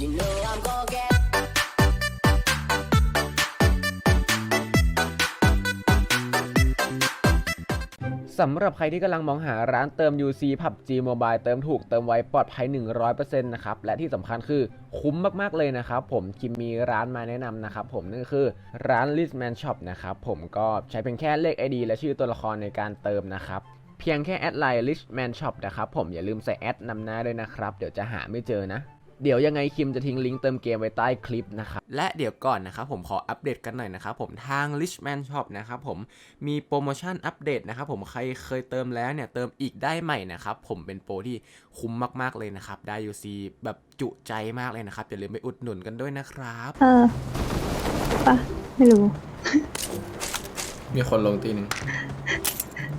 You know I'm gonna get สำหรับใครที่กำลังมองหาร้านเติม UC PUBG Mobile เติมถูกเติมไวปลอดภัย 100%นะครับ และที่สำคัญคือคุ้มมากๆเลยนะครับ ผมคิมมีร้านมาแนะนำนะครับผมนั่นก็คือร้าน Listman Shop นะครับผมก็ใช้เพียงแค่เลข ID และชื่อตัวละครในการเติมนะครับเพียงแค่แอดไลน์ Richman Shop นะครับผมอย่าลืมใส่แอดนำหน้าด้วยนะครับ เดี๋ยวจะหาไม่เจอนะ เดี๋ยวยังไงคิมจะทิ้งลิงก์เติมเกมไว้ใต้คลิปนะครับ และเดี๋ยวก่อนนะครับผมขออัปเดตกันหน่อยนะครับผมทาง Richman Shop นะครับผมมีโปรโมชั่นอัปเดตนะครับผมใครเคยเติมแล้วเนี่ยเติมอีกได้ใหม่นะครับผมเป็นโปรที่คุ้มมากๆเลยนะครับได้ UC แบบจุใจมากเลยนะครับอย่าลืมไปอุดหนุนกันด้วยนะครับ เออปะไม่รู้ มีคนลงตีหนึ่ง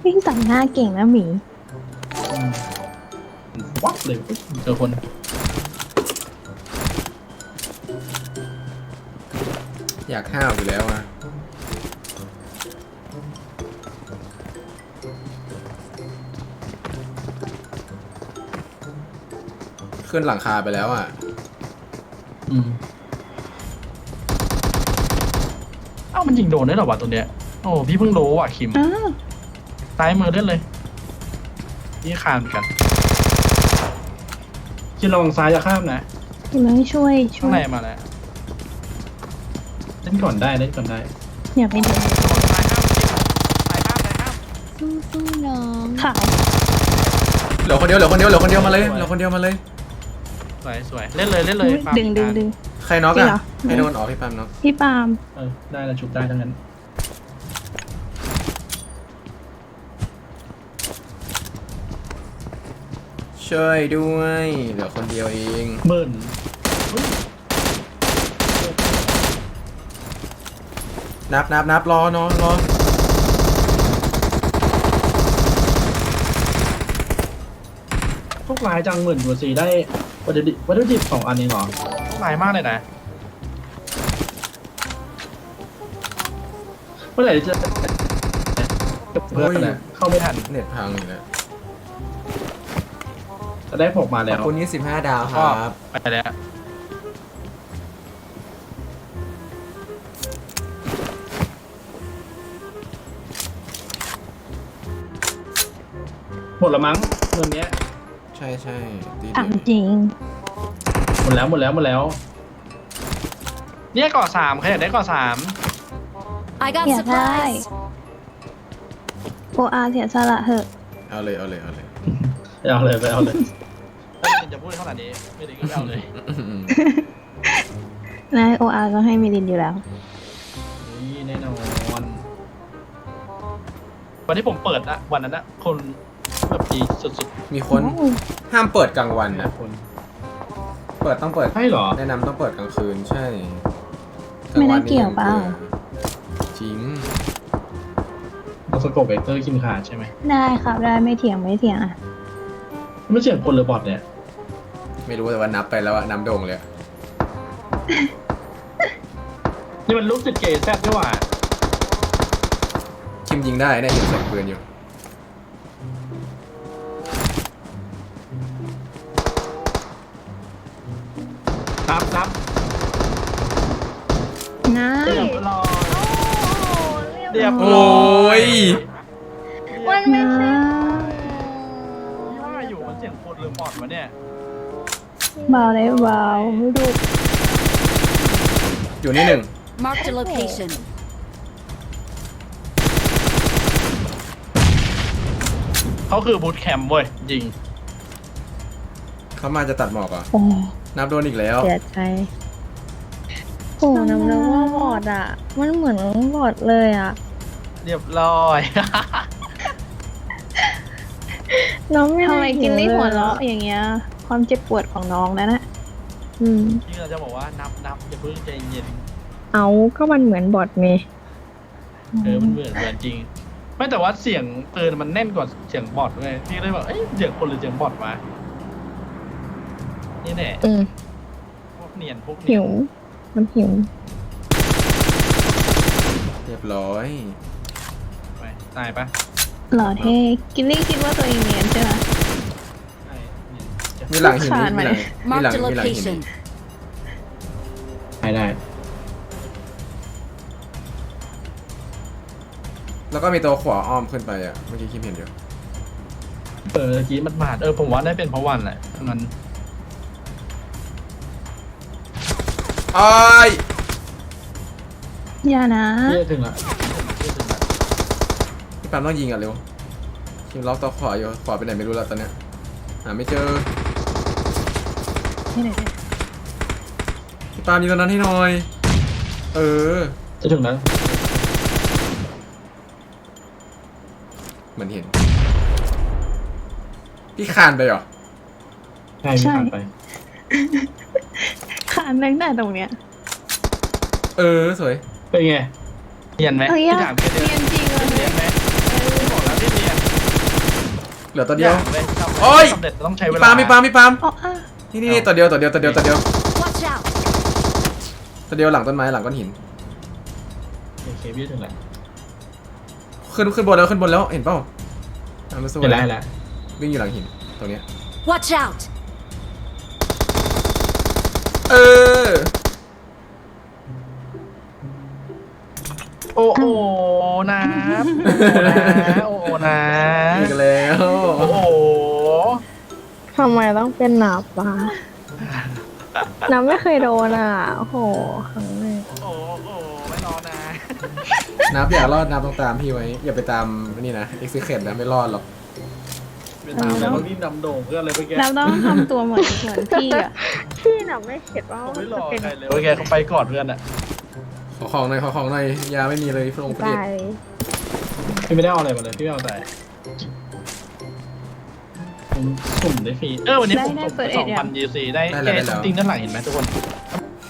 วิ่งตัดหน้าเก่งนะหมี วับเลยเจอคน อยากห้าวอยู่แล้วอะขึ้นหลังคาไปแล้วอะอืมเอ้ามันยิงโดนได้เหรอวะตัวเนี้ยโอ้พี่เพิ่งรู้ว่ะคิมอ้าวซ้ายมือเล่นเลยนี่คานเหมือนกันคิมระวังซ้ายจะข้ามนะ พี่มาช่วยช่ข้างวในยมาแล้ว เล่นก่อนได้เล่นก่อนได้อยากไปดูซ้ายห้ามซ้ายห้ามซ้ายห้ามสู้สู้น้องขาวเหลือคนเดียวเหลือคนเดียวเหลือคนเดียวมาเลยเหลือคนเดียวมาเลย สวยสวยเล่นเลยเล่นเลยอุ๊ยปาล์มดึงดึงดึง ใครน็อกจริงเหรอะอใครโดนออกพี่ปามน็อกพี่ปาล์มเออได้แล้วชุบได้ทั้งนั้นช่วยด้วยเหลือคนเดียวเองหมื่น นับนับนับรอเนาะรอพวกลายจังหมื่นตัวสีได้วัตถุดิบวัตถุดิบสองอันเองเหรอลายมากเลยนะ เมื่อไหร่จะเพื่อนนะเข้าไม่ทันเน็ตพังอีกแล้วจะได้ผมมาขแล้อบวคุณ25ดาวครับ ไปแล้ว มดละมั้งเงินเนี้ยใช่ใช่ตีถามเดียวจริง หมดแล้วหมดแล้วหมดแล้ว เนี่ยก่อสามใครอยากได้ก่อสาม I got อยากได้ supplies. โออาเสียสละเหอะ เอาเลยเอาเลยเอาเลยไปเอาเลยไปเอาเลยถ้าคุณจะพูดขนาดนี้ไม่ได้ก็ไปเอาเลยนะโออาก็ให้มิลินอยู่แล้ว นี่แน่นอนวันที่ผมเปิดอะวันนั้นอะคน แบบดีสุดมีคนห้ามเปิดกลางวันๆนะคนเปิดต้องเปิด ใช่เหรอ แนะนำต้องเปิดกลางคืนใช่ไม่น่าเกี่ยวเปล่า จริงเราสโกปเวกเตอร์คิมขาดใช่ไหมได้ครับได้ไม่เถียงไม่เถียงอะไม่เสียงคนหรือบอทเนี่ย ไม่รู้แต่ว่านับไปแล้วอะน้ำโด่งเลยอะนี่มันลูกติดเกย์แซ่บด้วยว่ะคิมยิงได้ได้ยิงใส่ปืนอยู่ ครับครับง่าเรียยบร้อยเรียบโอร้อ้ยมันไม่ใช่พี่ว่าอยู่มันเสียงคนหรือบอทวะเนี่ยเบาเลยเบาดูอยู่นี่หนึ่ง Marked a location. เขาคือบูทแคมป์เว้ยจริงเขามาจะตัดหมอกเหรอะโอ้ นับโดนอีกแล้ว เสียใจโอ้น้ำนึกว่าบอดอะ มันเหมือนบอดเลยอะ เรียบร้อย น้องทำไมกินไม่หัวเราะอย่างเงี้ย ความเจ็บปวดของน้องนะนะ อืม นี่เราจะบอกว่านับนับอย่าเพิ่งใจเย็น เอาก็มันเหมือนบอดไงเออมันเหมือนเหมือนจริง ไม่แต่ว่าเสียงปืนมันแน่นกว่าเสียงบอทเลยพี่เลยแบบเอ้ยเสียงคนหรือเสียงบอทวะ นี่แน่อืมพวกเนียนพวกเนีหิยนว มันหิว เรียบร้อยไปตายปะหล่อเท่กินนี่คิดว่าตัวเองเนียนใช่ไหมใช่เนียนมีหลังหินขาดนี่ไหมมีหลังมีหลัง Marked a มีหลังหิน location. ได้ได้ แล้วก็มีตัวขวาอ้อมขึ้นไปอะ เมื่อกี้คิมเห็นอยู่ เออเมื่อกี้มันมาดเออผมว่าได้เป็นเพราะวันแหละมัน อ้ายอย่านะเยอะถึงละเยอะถึงละพี่ปามต้องยิงอะเร็วคิมล็อกตัวขวาอยู่ขวาไปไหนไม่รู้แล้วตอนเนี้ยหาไม่เจอนี่ไหนพี่ปามยิงตอนนั้นให้หน่อย เออ จะถึงแล้วเหมือนเห็น พี่คานไปเหรอ ใช่ไม่ผ่านไปขานตั้งแต่ตรงเนี้ยเออสวย เป็นไงเนียนไหมเอ้ยพี่อะถามแค่เดียวเรียนจริงเลยเนียนไหมพี่บอกแล้วพี่เนียนเหลือตัวเดียวอาเลยทำโอ้ยสำเร็จต้องใช้เวพี่ลาปามพี่ปามพี่ปามอ๋ออะนี่นี่นี่ตัวเดียวตัวเดียวตัวเดียวตัวเดียว Watch out! ตัวเดียวหลังต้นไม้หลังก้อนหิน โอเคพี่ถึงแล้วขึ้นขึ้นบนแล้วขึ้นบนแล้วเห็นเปล่าอะไม่สู้เห็นแล้วเห็นแล้ววิ่งอยู่หลังหินตรงเนี้ย Watch out! เออโอ้โหนะโอ้โหนะโอ้โหนะอีกแล้ว โอ้โหทำไมต้องเป็นหนาปลาน้ำไม่เคยโดนอะ โอ้โหครั้งแรกโอ้โหโอ้โหไม่รอนะนับอย่ารอดนับต้องตามพี่ไว้ อย่าไปตามนี่นะเอ็กซิเคทนะไม่รอดหรอก เป็นตามแล้วนี่ดำโด่งเพื่ออะไรเมื่อกี้เราต้องทำตัวเหมือนเหมือนพี่อะ พี่น่ะไม่เข็ดว่าผมไม่รจะอเป็นใครเลยเมื่อกี้เขาไปก่อนเพื่อนอะขอของหน่อยขอของหน่อยยาไม่มีเลยพระองค์พระเดชตายพี่ไม่ได้เอาอะไรมาเลยพี่ไม่เอาแต่ผมสุ่มได้ฟรีเออวันนี้ผมสุ่มไปสองพันยีซีได้แค่จริงด้านหลังเห็นไหมทุกคน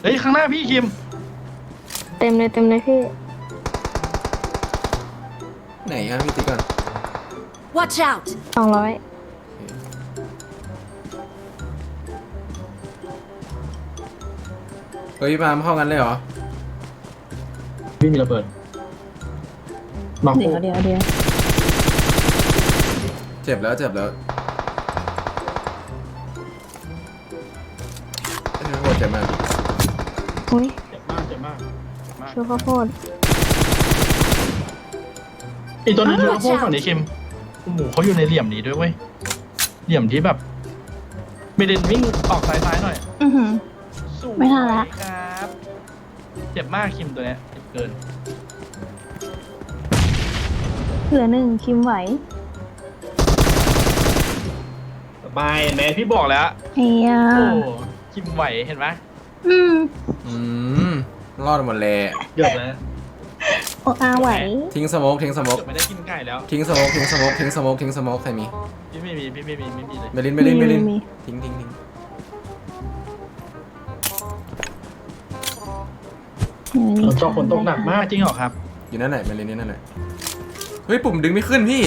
เฮ้ยข้างหน้าพี่คิมเต็มเลยเต็มเลยพี่ ไหนฮะพี่ติ๊กก่อน Watch out! สองร้อย เฮ้ยปาล์มเข้ากันเลยเหรอ พี่มีระเบิดมาเดี๋คู่ยวเดี๋ยวเดี๋ยวเจ็บแล้วเจ็บแล้วเอ้ยโคตรเจ็บมากอุ้ยเจ็บมากเจ็บมากมากชูข้าวโพดอีกตัวหนึงคือพวกฝั่งนี้คิมโอ้โหเขาอยู่ในเหลี่ยมนี้ด้วยเว้ยเหลี่ยมที่แบบเมเดนวิ่งออกซ้ายๆหน่อย อือหือ สวยไม่ทันละ ครับเจ็บมากคิมตัวเนี้ยเจ็บเกินเหลือหนึ่งคิมไหวสบายแม่พี่บอกแล้วเฮียโอ้คิมไหวเห็นไหมอืมอืมรอดหมดเลยเกือบแล้วโออาไหว ทิ้งสโมกทิ้งสโมกเกือบไม่ได้กินไก่แล้วทิ้งสโมกทิ้งสโมกทิ้งสโมกทิ้งสโมกใครมีพี่ไม่มีพี่ไม่มีไม่มีเลยเบลินเบลินเบลินมีทิ้งทิ้งทิ้ง มีฝนตกฝนตกหนักมากจริงเหรอครับ อยู่นั่นไหนเบลินนี่นั่นไหนเฮ้ยปุ่มดึงไม่ขึ้นพี่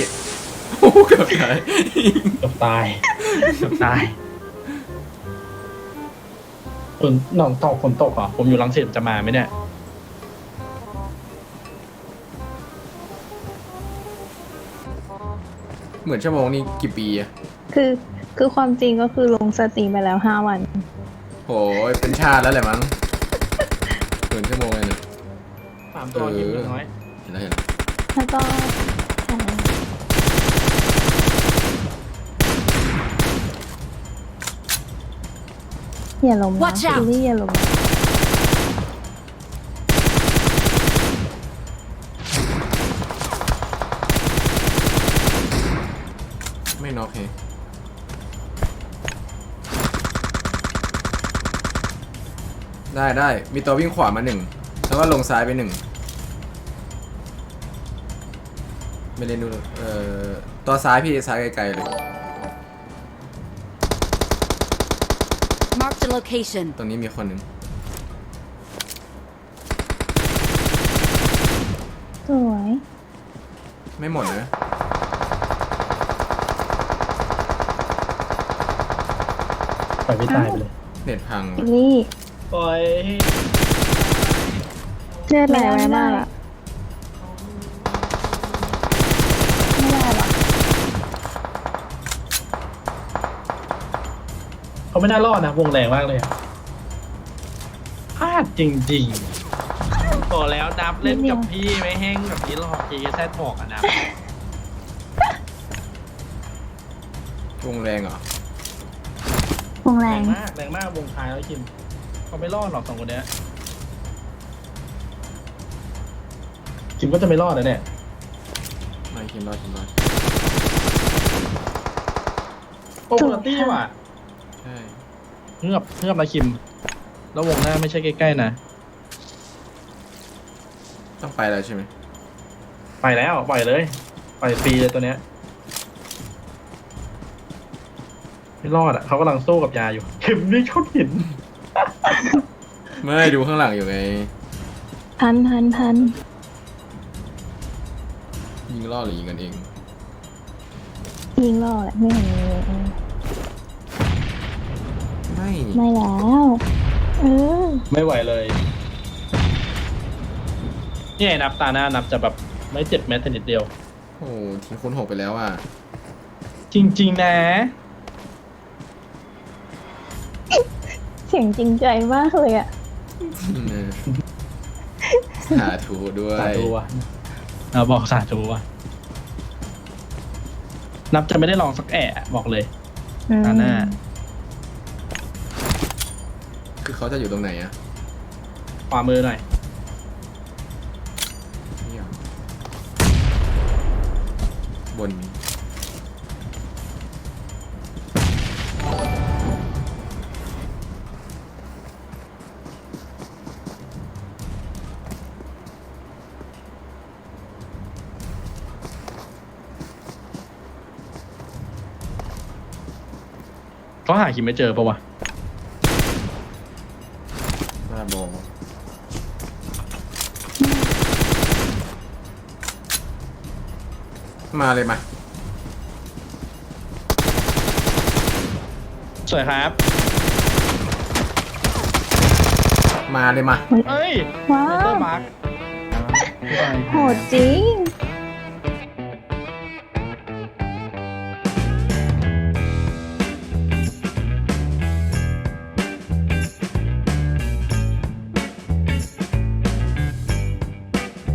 โอ้โหเกือบตายเกือบตายเกือบตายฝนหนองตกฝนตกเหรอผมอยู่ลังสิตจะมาไหมเนี่ยเหมือนชั่วโมงนี้กี่ปีอะคือคือความจริงก็คือลงสตรีมไปแล้วห้าวันโหยเป็นชาติแล้วแหละมั้ง เกินชั่วโมงเลยเนี่ยสามตัวคิมน้อยเห็นแล้วเห็นแล้วแล้วก็อย่าลมนะ Watch out คิลลี่อย่าลมนะไม่น็อกเฮ ได้ได้มีตัววิ่งขวามาหนึ่งแล้วก็ลงซ้ายไปหนึ่งไม่เล่นดูเอ่อตัวซ้ายพี่ซ้ายไกลๆเลย Marked a location. ตรงนี้มีคนหนึ่งสวย ไม่หมดนะปล่อยพี่ตายไปเลย เน็ตพังคิลลี่ ปล่อยเลือดไหลไม่ไว้ได้มากอะไม่ได้หรอกเขาไม่น่ารอดนะวงแรงมากเลยอะพลาดจริงๆบอกแล้วนับเล่นกับพี่ไม่แห้งแบบนี้หรอกเจแซดบอกอะนะวงแรงเหรอวงแรแรงงมากแรงมากวงท้ายแล้วคิม เขาไม่รอดหรอกสองคนเนี้ยคิมก็จะไม่รอดนะเนี่ยไม่คิมรอดคิมรอดโอ้โหตี้ว่ะใช่เงือบเงือบนะคิม แล้ววงหน้าไม่ใช่ใกล้ๆนะ ต้องไปแล้วใช่ไหมไปแล้วปล่อยเลยปล่อยฟรีเลยตัวเนี้ยไม่รอดอะเขากำลังสู้กับยาอยู่เข็มนี่เขาหิน ไม่ดูข้างหลังอยู่ไงทันทันทันยิงล่อหรือยิงกันเอง ยิงล่อแหละไม่เห็นมีเออไม่ไม่แล้ว เออ ไม่ไหวเลยนี่ไงนับตาหน้านับจะแบบไม่เจ็บแม้แต่นิดเดียว โอ้โหทีมคุณหกไปแล้วอะ จริง ๆ นะ สียงจริงใจมากเลยอะเออสาธุด้วยสาธุว่ะเราบอกสาธุว่ะนับจะไม่ได้ลองสักแอะบอกเลยอืมตาหน้า คือเขาจะอยู่ตรงไหนอะขวามือหน่อย นี่เหรอบน เขาหาคิมไม่เจอปะวะบ้าบอมาเลยมา สวยครับ มาเลยมา เอ้ยว้าเตอวร์มาร์ค โหดจริง